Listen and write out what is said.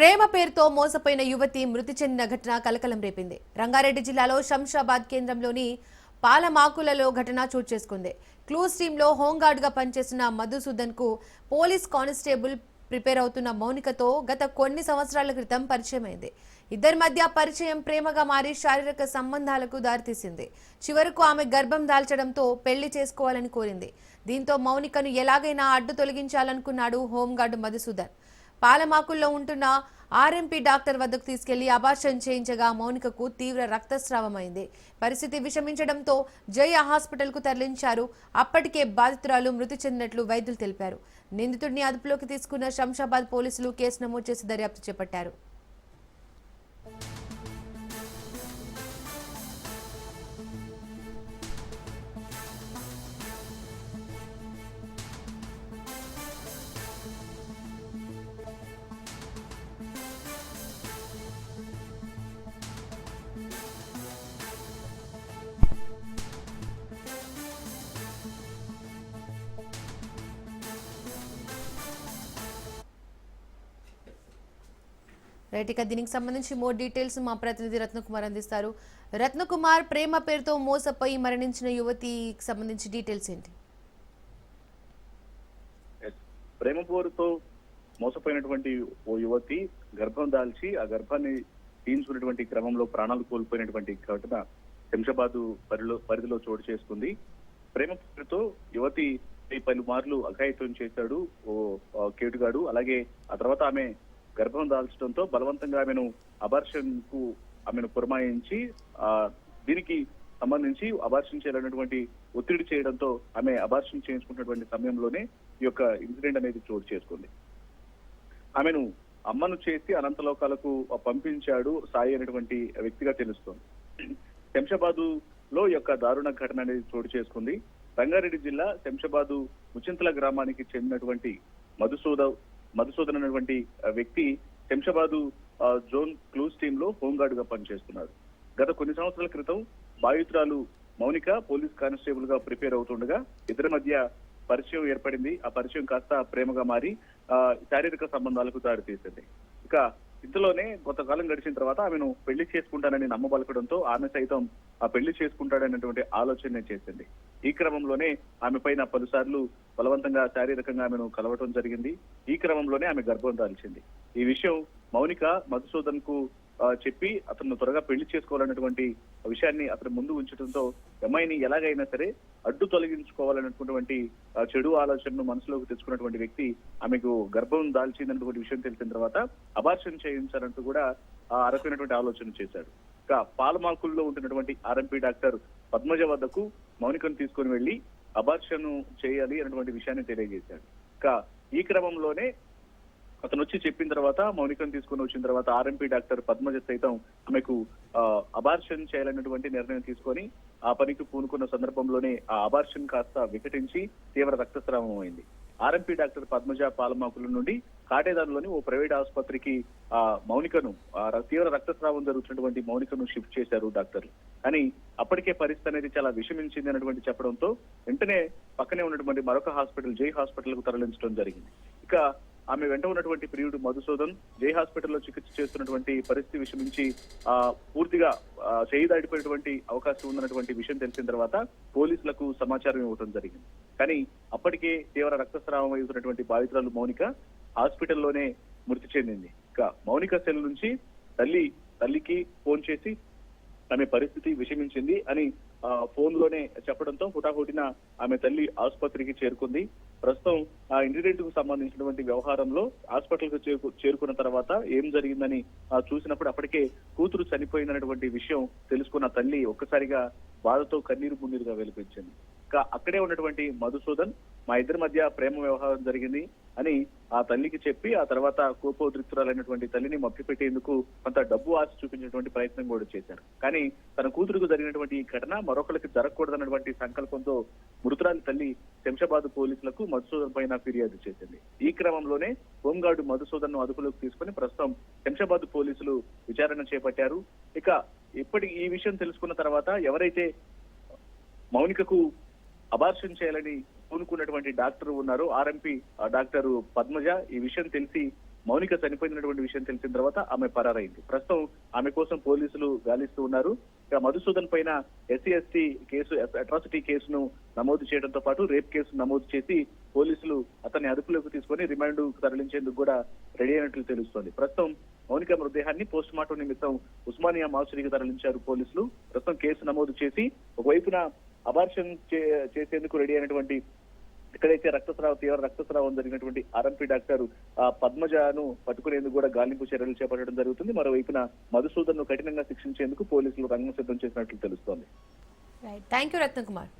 ప్రేమ పేరుతో మోసపోయిన యువతి మృతి చెందిన ఘటన కలకలం రేపింది. రంగారెడ్డి జిల్లాలో శంషాబాద్ కేంద్రంలోని పాలమాకులలో ఘటన చోటు చేసుకుంది. క్లూస్ టీంలో హోంగార్డ్గా పనిచేస్తున్న మధుసూదన్కు పోలీస్ కానిస్టేబుల్ ప్రిపేర్ అవుతున్న మౌనికతో గత కొన్ని సంవత్సరాల క్రితం పరిచయమైంది. ఇద్దరి మధ్య పరిచయం ప్రేమగా మారి శారీరక సంబంధాలకు దారితీసింది. చివరకు ఆమె గర్భం దాల్చడంతో పెళ్ళి చేసుకోవాలని కోరింది. దీంతో మౌనికను ఎలాగైనా అడ్డు తొలగించాలనుకున్నాడు హోంగార్డు మధుసూదన్. పాలమాకుల్లో ఉంటున్న ఆర్ఎంపీ డాక్టర్ వద్దకు తీసుకెళ్ళి అబార్షన్ చేయించగా మౌనికకు తీవ్ర రక్తస్రావమైంది. పరిస్థితి విషమించడంతో జయ హాస్పిటల్కు తరలించారు. అప్పటికే బాధితురాలు మృతి చెందినట్లు వైద్యులు తెలిపారు. నిందితుడిని అదుపులోకి తీసుకున్న శంషాబాద్ పోలీసులు కేసు నమోదు చేసి దర్యాప్తు చేపట్టారు. రైట్ ఇక దీనికి సంబంధించి మోర్ డీటెయిల్స్ మా ప్రతినిధి రత్నకుమార్ అందిస్తారు. రత్నకుమార్ ప్రేమ పేరుతో మోసపోయి మరణించిన యువతికి సంబంధించి డీటెయిల్స్ ఏంటి? ప్రేమ పోరుతో మోసపోయినటువంటి ఓ యువతి గర్భం దాల్చి ఆ గర్భాన్ని తీయించుకున్నటువంటి క్రమంలో ప్రాణాలు కోల్పోయినటువంటి ఘటన శంషాబాద్ పరిలో పరిధిలో చోటు చేసుకుంది. ప్రేమ పేరుతో యువతి పలుమార్లు అఘాయిత్యం చేశాడు ఓ కేటుగాడు. అలాగే ఆ తర్వాత ఆమె గర్భం దాల్చడంతో బలవంతంగా ఆమెను అబార్షన్కు ఆమెను పురమాయించి ఆ దీనికి సంబంధించి అబార్షన్ చేయాలన్నటువంటి ఒత్తిడి చేయడంతో ఆమె అబార్షన్ చేయించుకున్నటువంటి సమయంలోనే ఈ యొక్క ఇన్సిడెంట్ అనేది చోటు చేసుకుంది. ఆమెను అమ్మను చేసి అనంతలోకాలకు పంపించాడు సాయి అనేటువంటి వ్యక్తిగా తెలుస్తోంది. శంషాబాదు లో యొక్క దారుణ ఘటన అనేది చోటు చేసుకుంది. రంగారెడ్డి జిల్లా శంషాబాదు ముచింతల గ్రామానికి చెందినటువంటి మధుసూదవ్ మధుసూదన్ అనేటువంటి వ్యక్తి శంషాబాదు జోన్ క్లూస్ టీమ్లో హోంగార్డ్గా పనిచేస్తున్నారు. గత కొన్ని సంవత్సరాల క్రితం బాధితురాలు మౌనిక పోలీస్ కానిస్టేబుల్గా ప్రిపేర్ అవుతుండగా ఇద్దరి మధ్య పరిచయం ఏర్పడింది. ఆ పరిచయం కాస్త ప్రేమగా మారి ఆ, శారీరక సంబంధాలకు దారితీసింది. ఇక ఇంతలోనే కొంతకాలం గడిచిన తర్వాత ఆమెను పెళ్ళి చేసుకుంటానని నమ్మబలకడంతో ఆమె సైతం ఆ పెళ్ళి చేసుకుంటాడనేటువంటి ఆలోచన చేసింది. ఈ క్రమంలోనే ఆమె పైన పలుసార్లు బలవంతంగా శారీరకంగా ఆమెను కలవటం జరిగింది. ఈ క్రమంలోనే ఆమె గర్భం దాల్చింది. ఈ విషయం మౌనిక మధుసూదన్కు చెప్పి అతను త్వరగా పెళ్ళి చేసుకోవాలన్నటువంటి విషయాన్ని అతను ముందు ఉంచడంతో అమ్మాయిని ఎలాగైనా సరే అడ్డు తొలగించుకోవాలన్నటువంటి చెడు ఆలోచనను మనసులోకి తెచ్చుకున్నటువంటి వ్యక్తి ఆమెకు గర్భం దాల్చిందన్నటువంటి విషయం తెలిసిన తర్వాత అబార్షన్ చేయించాలంటూ కూడా ఆ అరకైనటువంటి ఆలోచన చేశాడు. ఇక పాలమాకుల్లో ఉంటున్నటువంటి ఆర్ఎంపీ డాక్టర్ పద్మజ వద్దకు మౌనికను తీసుకొని వెళ్ళి అబార్షన్ చేయాలి అన్నటువంటి విషయాన్ని తెలియజేశాడు. ఇక ఈ క్రమంలోనే అతను వచ్చి చెప్పిన తర్వాత మౌనికను తీసుకొని వచ్చిన తర్వాత ఆర్ఎంపీ డాక్టర్ పద్మజ సైతం ఆమెకు ఆ, అబార్షన్ చేయాలన్నటువంటి నిర్ణయం తీసుకొని ఆ పనికి పూనుకున్న సందర్భంలోనే ఆ అబార్షన్ కాస్త వికటించి తీవ్ర రక్తస్రావం అయింది. ఆర్ఎంపీ డాక్టర్ పద్మజ పాలమాకుల నుండి కాటేదారులోని ఓ ప్రైవేట్ ఆసుపత్రికి ఆ మౌనికను ఆ తీవ్ర రక్తస్రావం జరుగుతున్నటువంటి మౌనికను షిఫ్ట్ చేశారు డాక్టర్లు. కానీ అప్పటికే పరిస్థితి అనేది చాలా విషమించింది అన్నటువంటి చెప్పడంతో వెంటనే పక్కనే ఉన్నటువంటి మరొక హాస్పిటల్ జై హాస్పిటల్కు తరలించడం జరిగింది. ఇక ఆమె వెంట ఉన్నటువంటి ప్రియుడు మధుసూదన్ జై హాస్పిటల్లో చికిత్స చేస్తున్నటువంటి పరిస్థితి విషమించి ఆ పూర్తిగా చేయి దాటిపోయినటువంటి అవకాశం ఉందన్నటువంటి విషయం తెలిసిన తర్వాత పోలీసులకు సమాచారం ఇవ్వడం జరిగింది. కానీ అప్పటికే తీవ్ర రక్తస్రావం అవుతున్నటువంటి బాధితురాలు మౌనిక హాస్పిటల్లోనే మృతి చెందింది. ఇక మౌనిక సెల్ నుంచి తల్లి తల్లికి ఫోన్ చేసి ఆమె పరిస్థితి విషమించింది అని ఆ, ఫోన్లోనే చెప్పడంతో హుటాహుటిన ఆమె తల్లి ఆసుపత్రికి చేరుకుంది. ప్రస్తుతం ఆ ఇన్సిడెంట్కు సంబంధించినటువంటి వ్యవహారంలో హాస్పిటల్కు చేరుకు- చేరుకున్న తర్వాత ఏం జరిగిందని ఆ, చూసినప్పుడు అప్పటికే కూతురు చనిపోయిందన్నటువంటి విషయం తెలుసుకున్న తల్లి ఒక్కసారిగా బాధతో కన్నీరు మున్నీరుగా వెలిపించింది. అక్కడే ఉన్నటువంటి మధుసూదన్ మా ఇద్దరి మధ్య ప్రేమ వ్యవహారం జరిగింది. అని ఆ తల్లికి చెప్పి ఆ తర్వాత కోపోద్రిక్తురాలైనటువంటి తల్లిని మభ్యపెట్టేందుకు కొంత డబ్బు ఆశ చూపించినటువంటి ప్రయత్నం కూడా చేశారు. కానీ తన కూతురుకు జరిగినటువంటి ఈ ఘటన మరొకరికి జరగకూడదన్నటువంటి సంకల్పంతో మృతురాలి తల్లి శంషాబాద్ పోలీసులకు మధుసూదన్ పైన ఫిర్యాదు చేసింది. ఈ క్రమంలోనే హోంగార్డు మధుసూదన్ను అదుపులోకి తీసుకుని ప్రస్తుతం శంషాబాద్ పోలీసులు విచారణ చేపట్టారు. ఇక ఇప్పటి ఈ విషయం తెలుసుకున్న తర్వాత ఎవరైతే మౌనికకు అబార్షన్ చేయాలని పూనుకున్నటువంటి డాక్టర్ ఉన్నారు. RMP doctor Padmaja. ఈ విషయం తెలిసి మౌనిక చనిపోయినటువంటి విషయం తెలిసిన తర్వాత ఆమె పరారైంది. ప్రస్తుతం ఆమె కోసం పోలీసులు గాలిస్తూ ఉన్నారు. ఇక మధుసూదన్ పైన ఎస్సీ ఎస్టీ కేసు అట్రాసిటీ కేసును నమోదు చేయడంతో పాటు రేప్ కేసు నమోదు చేసి పోలీసులు అతన్ని అదుపులోకి తీసుకొని రిమాండ్ తరలించేందుకు కూడా రెడీ అయినట్లు తెలుస్తోంది. ప్రస్తుతం మౌనిక మృతదేహాన్ని పోస్ట్ మార్టం నిమిత్తం ఉస్మానియా మాసురికి తరలించారు పోలీసులు. ప్రస్తుతం కేసు నమోదు చేసి ఒకవైపున అబార్షన్ చే- చేసేందుకు రెడీ అయినటువంటి ఎక్కడైతే రక్తస్రావ తీవ్ర రక్తస్రావం జరిగినటువంటి ఆర్ఎంపీ డాక్టర్ ఆ, పద్మజను పట్టుకునేందుకు కూడా గాలింపు చర్యలు చేపట్టడం జరుగుతుంది. మరోవైపున మధుసూదన్ను కఠినంగా శిక్షించేందుకు పోలీసులు రంగం సిద్ధం చేసినట్లు తెలుస్తోంది. Thank you Ratnakumar